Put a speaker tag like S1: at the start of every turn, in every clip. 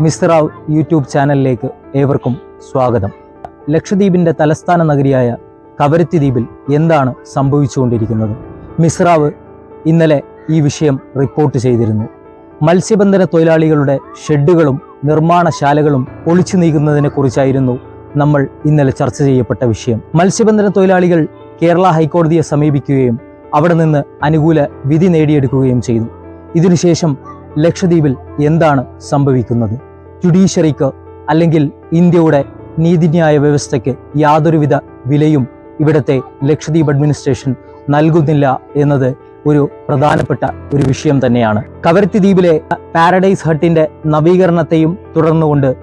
S1: മിസ്റാവ് YouTube ചാനലിലേക്ക് ഏവർക്കും സ്വാഗതം. ലക്ഷദ്വീപിന്റെ തലസ്ഥാന നഗരിയായ കവരത്തി ദ്വീപിൽ എന്താണ് സംഭവിച്ചുകൊണ്ടിരിക്കുന്നത്? മിസ്റാവ് ഇന്നലെ ഈ വിഷയം റിപ്പോർട്ട് ചെയ്തിരുന്നു. മത്സ്യബന്ധന തൊഴിലാളികളുടെ ഷെഡുകളും നിർമ്മാണശാലകളും ഒളിച്ചു നീക്കുന്നതിനെ കുറിച്ചായിരുന്നു നമ്മൾ ഇന്നലെ ചർച്ച ചെയ്യപ്പെട്ട വിഷയം. മത്സ്യബന്ധന തൊഴിലാളികൾ കേരള ഹൈക്കോടതിയെ സമീപിക്കുകയും അവിടെ നിന്ന് അനുകൂല വിധി നേടിയെടുക്കുകയും ചെയ്തു. ഇതിനുശേഷം ലക്ഷദ്വീപിൽ എന്താണ് സംഭവിക്കുന്നത്? ജുഡീഷ്യറിക്ക് അല്ലെങ്കിൽ ഇന്ത്യയുടെ നീതിന്യായ വ്യവസ്ഥയ്ക്ക് യാതൊരുവിധ വിലയും ഇവിടുത്തെ ലക്ഷദ്വീപ് അഡ്മിനിസ്ട്രേഷൻ നൽകുന്നില്ല എന്നത് ഒരു പ്രധാനപ്പെട്ട ഒരു വിഷയം തന്നെയാണ്. കവരത്തി ദ്വീപിലെ പാരഡൈസ് ഹട്ടിന്റെ നവീകരണത്തെയും തുടർന്നുകൊണ്ട്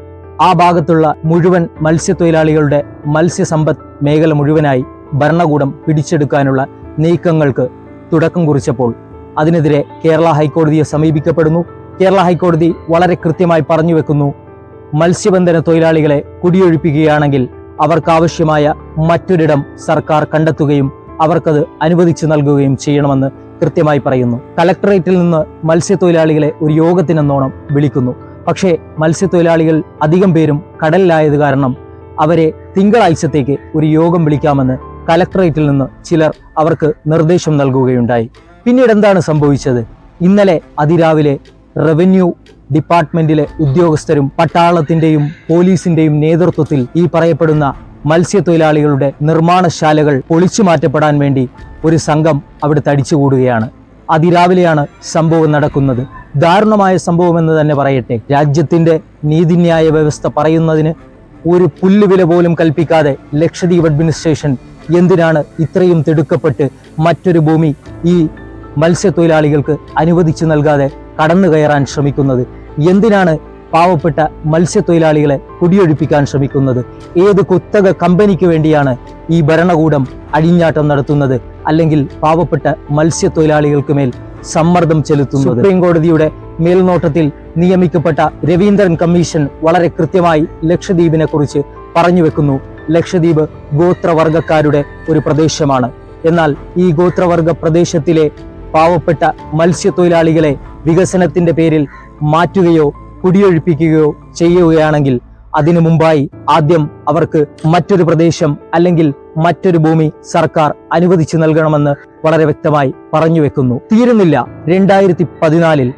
S1: ആ ഭാഗത്തുള്ള മുഴുവൻ മത്സ്യത്തൊഴിലാളികളുടെ മത്സ്യസമ്പത്ത് മേഖല മുഴുവനായി ഭരണകൂടം പിടിച്ചെടുക്കാനുള്ള നീക്കങ്ങൾക്ക് തുടക്കം കുറിച്ചപ്പോൾ അതിനെതിരെ കേരള ഹൈക്കോടതിയെ സമീപിക്കപ്പെടുന്നു. കേരള ഹൈക്കോടതി വളരെ കൃത്യമായി പറഞ്ഞു വെക്കുന്നു. മത്സ്യബന്ധന തൊഴിലാളികളെ കുടിയൊഴിപ്പിക്കുകയാണെങ്കിൽ അവർക്കാവശ്യമായ മറ്റൊരിടം സർക്കാർ കണ്ടെത്തുകയും അവർക്കത് അനുവദിച്ചു നൽകുകയും ചെയ്യണമെന്ന് കൃത്യമായി പറയുന്നു. കലക്ടറേറ്റിൽ നിന്ന് മത്സ്യത്തൊഴിലാളികളെ ഒരു യോഗത്തിനെന്നോണം വിളിക്കുന്നു. പക്ഷേ മത്സ്യത്തൊഴിലാളികൾ അധികം പേരും കടലിലായത് കാരണം അവരെ തിങ്കളാഴ്ചത്തേക്ക് ഒരു യോഗം വിളിക്കാമെന്ന് കലക്ടറേറ്റിൽ നിന്ന് ചിലർ അവർക്ക് നിർദ്ദേശം നൽകുകയുണ്ടായി. പിന്നീട് എന്താണ് സംഭവിച്ചത്? ഇന്നലെ അതിരാവിലെ റവന്യൂ ഡിപ്പാർട്ട്മെന്റിലെ ഉദ്യോഗസ്ഥരും പട്ടാളത്തിന്റെയും പോലീസിന്റെയും നേതൃത്വത്തിൽ ഈ പറയപ്പെടുന്ന മത്സ്യത്തൊഴിലാളികളുടെ നിർമ്മാണശാലകൾ പൊളിച്ചു മാറ്റപ്പെടാൻ വേണ്ടി ഒരു സംഘം അവിടെ തടിച്ചുകൂടുകയാണ് അതിരാവിലെയാണ് സംഭവം നടക്കുന്നത്. ദാരുണമായ സംഭവം എന്ന് തന്നെ പറയട്ടെ. രാജ്യത്തിന്റെ നീതിന്യായ വ്യവസ്ഥ പറയുന്നതിന് ഒരു പുല്ലുവില പോലും കൽപ്പിക്കാതെ ലക്ഷദ്വീപ് അഡ്മിനിസ്ട്രേഷൻ എന്തിനാണ് ഇത്രയും തിടുക്കപ്പെട്ട് മറ്റൊരു ഭൂമി ഈ മത്സ്യത്തൊഴിലാളികൾക്ക് അനുവദിച്ചു നൽകാതെ കടന്നു കയറാൻ ശ്രമിക്കുന്നത്. എന്തിനാണ് പാവപ്പെട്ട മത്സ്യത്തൊഴിലാളികളെ കുടിയൊഴിപ്പിക്കാൻ ശ്രമിക്കുന്നത്? ഏത് കുത്തക കമ്പനിക്ക് വേണ്ടിയാണ് ഈ ഭരണകൂടം അഴിഞ്ഞാട്ടം നടത്തുന്നത്? അല്ലെങ്കിൽ പാവപ്പെട്ട മത്സ്യത്തൊഴിലാളികൾക്ക് മേൽ സമ്മർദ്ദം ചെലുത്തുന്നത്? സുപ്രീം കോടതിയുടെ മേൽനോട്ടത്തിൽ നിയമിക്കപ്പെട്ട രവീന്ദ്രൻ കമ്മീഷൻ വളരെ കൃത്യമായി ലക്ഷദ്വീപിനെ കുറിച്ച് പറഞ്ഞു വെക്കുന്നു. ലക്ഷദ്വീപ് ഗോത്രവർഗക്കാരുടെ ഒരു പ്രദേശമാണ്. എന്നാൽ ഈ ഗോത്രവർഗ പ്രദേശത്തിലെ പാവപ്പെട്ട മത്സ്യത്തൊഴിലാളികളെ വികസനത്തിന്റെ പേരിൽ മാറ്റുകയോ കുടിയൊഴിപ്പിക്കുകയോ ചെയ്യുകയാണെങ്കിൽ അതിനു മുമ്പായി ആദ്യം അവർക്ക് മറ്റൊരു പ്രദേശം അല്ലെങ്കിൽ മറ്റൊരു ഭൂമി സർക്കാർ അനുവദിച്ചു നൽകണമെന്ന് വളരെ വ്യക്തമായി പറഞ്ഞു വെക്കുന്നു. തീരുന്നില്ല. രണ്ടായിരത്തി പതിനാലിൽ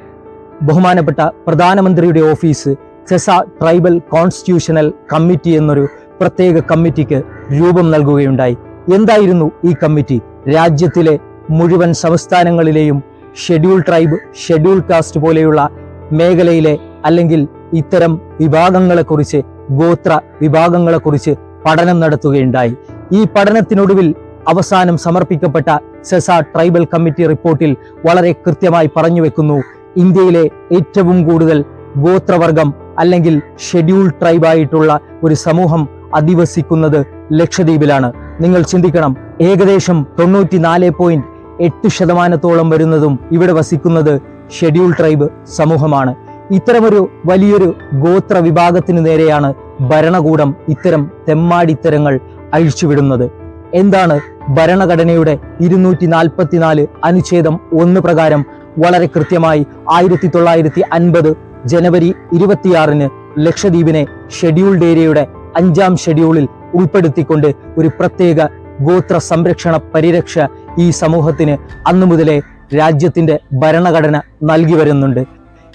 S1: ബഹുമാനപ്പെട്ട പ്രധാനമന്ത്രിയുടെ ഓഫീസ് ചെസ ട്രൈബൽ കോൺസ്റ്റിറ്റ്യൂഷണൽ കമ്മിറ്റി എന്നൊരു പ്രത്യേക കമ്മിറ്റിക്ക് രൂപം നൽകുകയുണ്ടായി. എന്തായിരുന്നു ഈ കമ്മിറ്റി? രാജ്യത്തിലെ മുഴുവൻ സംസ്ഥാനങ്ങളിലെയും ഷെഡ്യൂൾ ട്രൈബ് ഷെഡ്യൂൾ കാസ്റ്റ് പോലെയുള്ള മേഖലയിലെ അല്ലെങ്കിൽ ഇത്തരം വിഭാഗങ്ങളെക്കുറിച്ച് ഗോത്ര വിഭാഗങ്ങളെക്കുറിച്ച് പഠനം നടത്തുകയുണ്ടായി. ഈ പഠനത്തിനൊടുവിൽ അവസാനം സമർപ്പിക്കപ്പെട്ട സെസ ട്രൈബൽ കമ്മിറ്റി റിപ്പോർട്ടിൽ വളരെ കൃത്യമായി പറഞ്ഞു വെക്കുന്നു ഇന്ത്യയിലെ ഏറ്റവും കൂടുതൽ ഗോത്രവർഗം അല്ലെങ്കിൽ ഷെഡ്യൂൾ ട്രൈബായിട്ടുള്ള ഒരു സമൂഹം അധിവസിക്കുന്നത് ലക്ഷദ്വീപിലാണ്. നിങ്ങൾ ചിന്തിക്കണം ഏകദേശം തൊണ്ണൂറ്റിനാല് പോയിന്റ് എട്ട് ശതമാനത്തോളം വരുന്നതും ഇവിടെ വസിക്കുന്നത് ഷെഡ്യൂൾ ട്രൈബ് സമൂഹമാണ്. ഇത്തരമൊരു വലിയൊരു ഗോത്ര വിഭാഗത്തിനു നേരെയാണ് ഭരണകൂടം ഇത്തരം തെമ്മാടിത്തരങ്ങൾ അഴിച്ചുവിടുന്നത്. എന്താണ് ഭരണഘടനയുടെ ഇരുന്നൂറ്റി നാൽപ്പത്തിനാല് അനുച്ഛേദം ഒന്ന് പ്രകാരം വളരെ കൃത്യമായി ആയിരത്തി തൊള്ളായിരത്തി അൻപത് ജനുവരി ഇരുപത്തിയാറിന് ലക്ഷദ്വീപിനെ ഷെഡ്യൂൾഡ് ഏരിയയുടെ അഞ്ചാം ഷെഡ്യൂളിൽ ഉൾപ്പെടുത്തിക്കൊണ്ട് ഒരു പ്രത്യേക ഗോത്ര സംരക്ഷണ പരിരക്ഷ ഈ സമൂഹത്തിന് അന്നു മുതലേ രാജ്യത്തിന്റെ ഭരണഘടന നൽകി വരുന്നുണ്ട്.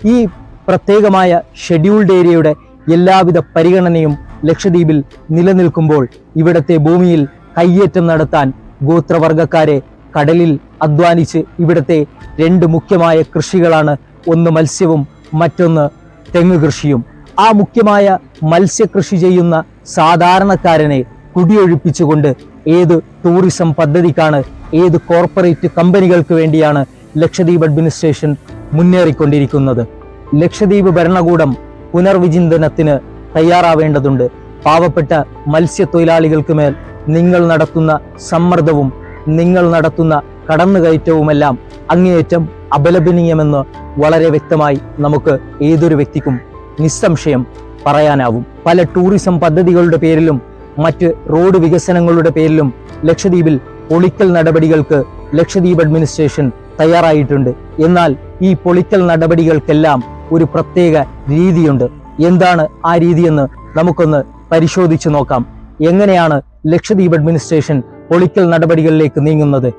S1: ഈ പ്രത്യേകമായ ഷെഡ്യൂൾഡ് ഏരിയയുടെ എല്ലാവിധ പരിഗണനയും ലക്ഷദ്വീപിൽ നിലനിൽക്കുമ്പോൾ ഇവിടത്തെ ഭൂമിയിൽ കയ്യേറ്റം നടത്താൻ ഗോത്രവർഗക്കാരെ കടലിൽ അധ്വാനിച്ച് ഇവിടത്തെ രണ്ട് മുഖ്യമായ കൃഷികളാണ് ഒന്ന് മത്സ്യവും മറ്റൊന്ന് തെങ്ങ് കൃഷിയും. ആ മുഖ്യമായ മത്സ്യകൃഷി ചെയ്യുന്ന സാധാരണക്കാരനെ കുടിയൊഴിപ്പിച്ചുകൊണ്ട് ഏത് ടൂറിസം പദ്ധതിക്കാണ് ഏത് കോർപ്പറേറ്റ് കമ്പനികൾക്ക് വേണ്ടിയാണ് ലക്ഷദ്വീപ് അഡ്മിനിസ്ട്രേഷൻ മുന്നേറിക്കൊണ്ടിരിക്കുന്നത്. ലക്ഷദ്വീപ് ഭരണകൂടം പുനർവിചിന്തനത്തിന് തയ്യാറാവേണ്ടതുണ്ട്. പാവപ്പെട്ട മത്സ്യത്തൊഴിലാളികൾക്ക് മേൽ നിങ്ങൾ നടത്തുന്ന സമ്മർദ്ദവും നിങ്ങൾ നടത്തുന്ന കടന്നുകയറ്റവുമെല്ലാം അങ്ങേയറ്റം അപലപനീയമെന്ന് വളരെ വ്യക്തമായി നമുക്ക് ഏതൊരു വ്യക്തിക്കും നിസ്സംശയം പറയാനാവും. പല ടൂറിസം പദ്ധതികളുടെ പേരിലും മറ്റ് റോഡ് വികസനങ്ങളുടെ പേരിലും ലക്ഷദ്വീപിൽ പൊളിക്കൽ നടപടികൾക്ക് ലക്ഷദ്വീപ് അഡ്മിനിസ്ട്രേഷൻ തയ്യാറായിട്ടുണ്ട്. എന്നാൽ ഈ പൊളിക്കൽ നടപടികൾക്കെല്ലാം ഒരു പ്രത്യേക രീതിയുണ്ട്. എന്താണ് ആ രീതിയെന്ന് നമുക്കൊന്ന് പരിശോധിച്ചു നോക്കാം. എങ്ങനെയാണ് ലക്ഷദ്വീപ് അഡ്മിനിസ്ട്രേഷൻ പൊളിക്കൽ നടപടികളിലേക്ക് നീങ്ങുന്നത്?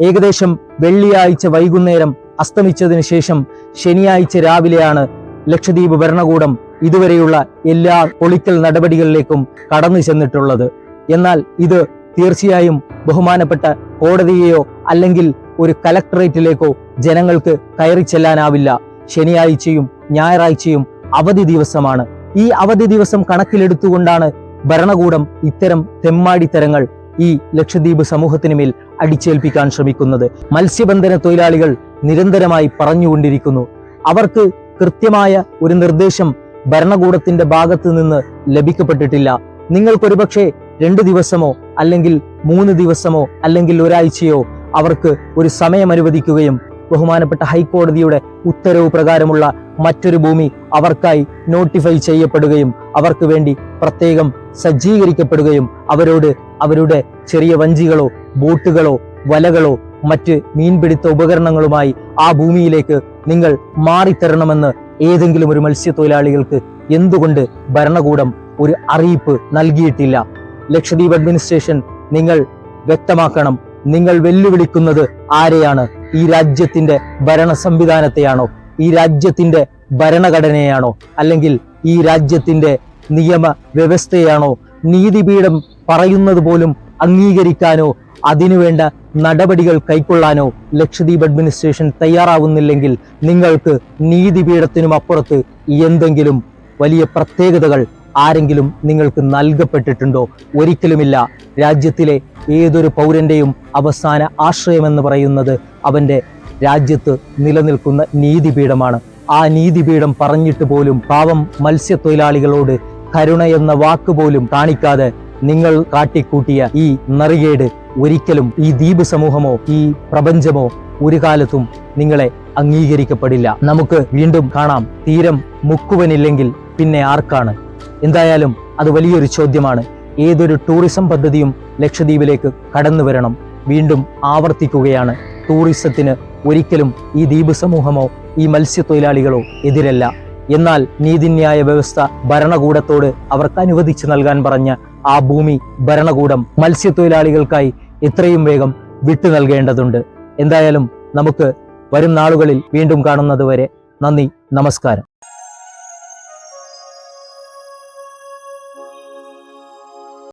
S1: ഏകദേശം വെള്ളിയാഴ്ച വൈകുന്നേരം അസ്തമിച്ചതിന് ശേഷം ശനിയാഴ്ച രാവിലെയാണ് ലക്ഷദ്വീപ് ഭരണകൂടം ഇതുവരെയുള്ള എല്ലാ പൊളിക്കൽ നടപടികളിലേക്കും കടന്നു ചെന്നിട്ടുള്ളത്. എന്നാൽ ഇത് തീർച്ചയായും ബഹുമാനപ്പെട്ട കോടതിയെയോ അല്ലെങ്കിൽ ഒരു കലക്ടറേറ്റിലേക്കോ ജനങ്ങൾക്ക് കയറി ചെല്ലാനാവില്ല. ശനിയാഴ്ചയും ഞായറാഴ്ചയും അവധി ദിവസമാണ്. ഈ അവധി ദിവസം കണക്കിലെടുത്തുകൊണ്ടാണ് ഭരണകൂടം ഇത്തരം തെമ്മാടിത്തരങ്ങൾ ഈ ലക്ഷദ്വീപ് സമൂഹത്തിന് മേൽ അടിച്ചേൽപ്പിക്കാൻ ശ്രമിക്കുന്നത്. മത്സ്യബന്ധന തൊഴിലാളികൾ നിരന്തരമായി പറഞ്ഞുകൊണ്ടിരിക്കുന്നു. അവർക്ക് കൃത്യമായ ഒരു നിർദ്ദേശം ഭരണകൂടത്തിന്റെ ഭാഗത്ത് നിന്ന് ലഭിക്കപ്പെട്ടിട്ടില്ല. നിങ്ങൾക്കൊരുപക്ഷെ രണ്ട് ദിവസമോ അല്ലെങ്കിൽ മൂന്ന് ദിവസമോ അല്ലെങ്കിൽ ഒരാഴ്ചയോ അവർക്ക് ഒരു സമയം അനുവദിക്കുകയും ബഹുമാനപ്പെട്ട ഹൈക്കോടതിയുടെ ഉത്തരവ് പ്രകാരമുള്ള മറ്റൊരു ഭൂമി അവർക്കായി നോട്ടിഫൈ ചെയ്യപ്പെടുകയും അവർക്ക് വേണ്ടി പ്രത്യേകം സജ്ജീകരിക്കപ്പെടുകയും അവരോട് അവരുടെ ചെറിയ വഞ്ചികളോ ബോട്ടുകളോ വലകളോ മറ്റ് മീൻപിടുത്ത ഉപകരണങ്ങളുമായി ആ ഭൂമിയിലേക്ക് നിങ്ങൾ മാറിത്തരണമെന്ന് ഏതെങ്കിലും ഒരു മത്സ്യത്തൊഴിലാളികൾക്ക് എന്തുകൊണ്ട് ഭരണകൂടം ഒരു അറിയിപ്പ് നൽകിയിട്ടില്ല? ലക്ഷദ്വീപ് അഡ്മിനിസ്ട്രേഷൻ നിങ്ങൾ വ്യക്തമാക്കണം. നിങ്ങൾ വെല്ലുവിളിക്കുന്നത് ആരെയാണ്? ഈ രാജ്യത്തിന്റെ ഭരണ സംവിധാനത്തെയാണോ? ഈ രാജ്യത്തിന്റെ ഭരണഘടനയാണോ? അല്ലെങ്കിൽ ഈ രാജ്യത്തിന്റെ നിയമ വ്യവസ്ഥയാണോ നീതിപീഠം പറയുന്നത് പോലും അംഗീകരിക്കാനോ അതിനുവേണ്ട നടപടികൾ കൈക്കൊള്ളാനോ ലക്ഷദ്വീപ് അഡ്മിനിസ്ട്രേഷൻ തയ്യാറാവുന്നില്ലെങ്കിൽ നിങ്ങൾക്ക് നീതിപീഠത്തിനും അപ്പുറത്ത് എന്തെങ്കിലും വലിയ പ്രത്യേകതകൾ ആരെങ്കിലും നിങ്ങൾക്ക് നൽകപ്പെട്ടിട്ടുണ്ടോ? ഒരിക്കലുമില്ല. രാജ്യത്തിലെ ഏതൊരു പൗരന്റെയും അവസാന ആശ്രയമെന്ന് പറയുന്നത് അവന്റെ രാജ്യത്ത് നിലനിൽക്കുന്ന നീതിപീഠമാണ്. ആ നീതിപീഠം പറഞ്ഞിട്ട് പോലും പാവം മത്സ്യത്തൊഴിലാളികളോട് കരുണ എന്ന വാക്ക് പോലും കാണിക്കാതെ നിങ്ങൾ കാട്ടിക്കൂട്ടിയ ഈ നറികേട് ഒരിക്കലും ഈ ദ്വീപ് സമൂഹമോ ഈ പ്രപഞ്ചമോ ഒരു കാലത്തും നിങ്ങളെ അംഗീകരിക്കപ്പെടില്ല. നമുക്ക് വീണ്ടും കാണാം തീരം മുക്കുവനില്ലെങ്കിൽ പിന്നെ ആർക്കാണ്? എന്തായാലും അത് വലിയൊരു ചോദ്യമാണ്. ഏതൊരു ടൂറിസം പദ്ധതിയും ലക്ഷദ്വീപിലേക്ക് കടന്നു വരണം. വീണ്ടും ആവർത്തിക്കുകയാണ്. ടൂറിസത്തിന് ഒരിക്കലും ഈ ദ്വീപ് സമൂഹമോ ഈ മത്സ്യത്തൊഴിലാളികളോ എതിരല്ല. എന്നാൽ നീതിന്യായ വ്യവസ്ഥ ഭരണകൂടത്തോട് അവർക്ക് അനുവദിച്ചു നൽകാൻ പറഞ്ഞ ആ ഭൂമി ഭരണകൂടം മത്സ്യത്തൊഴിലാളികൾക്കായി എത്രയും വേഗം വിട്ടു നൽകേണ്ടതുണ്ട്. എന്തായാലും നമുക്ക് വരും നാളുകളിൽ വീണ്ടും കാണുന്നതുവരെ നന്ദി നമസ്കാരം.